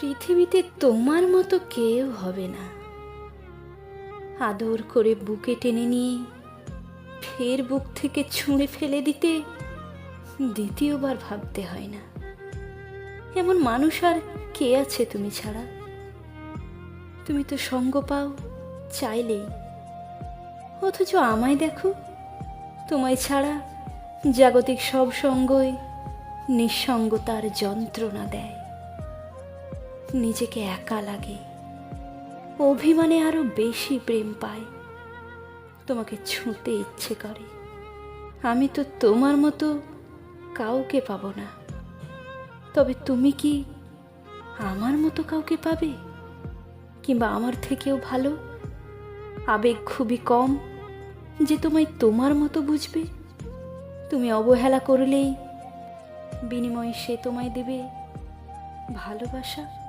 পৃথিবীতে তোমার মতো কেউ হবে না। আদর করে বুকে টেনে নিয়ে, ফের বুক থেকে ছুঁড়ে ফেলে দিতে দ্বিতীয়বার ভাবতে হয় না। এমন মানুষ আর কে আছে তুমি ছাড়া? তুমি তো সঙ্গ পাও চাইলেই অথচ আমায় দেখো, তোমায় ছাড়া জাগতিক সব সঙ্গই নিঃসঙ্গতার যন্ত্রণা দেয়। নিজেকে একা লাগে। অভিমানে আরও বেশি প্রেম পায়। তোমাকে ছুঁতে ইচ্ছে করে। আমি তো তোমার মতো কাউকে পাবো না। তবে তুমি কি আমার মতো কাউকে পাবে? কিংবা আমার থেকেও ভালো? আবেগ খুবই কম। যে তোমায় তোমার মতো বুঝবে? তুমি অবহেলা করলেই বিনিময়ে সে তোমায় দেবে ভালোবাসা।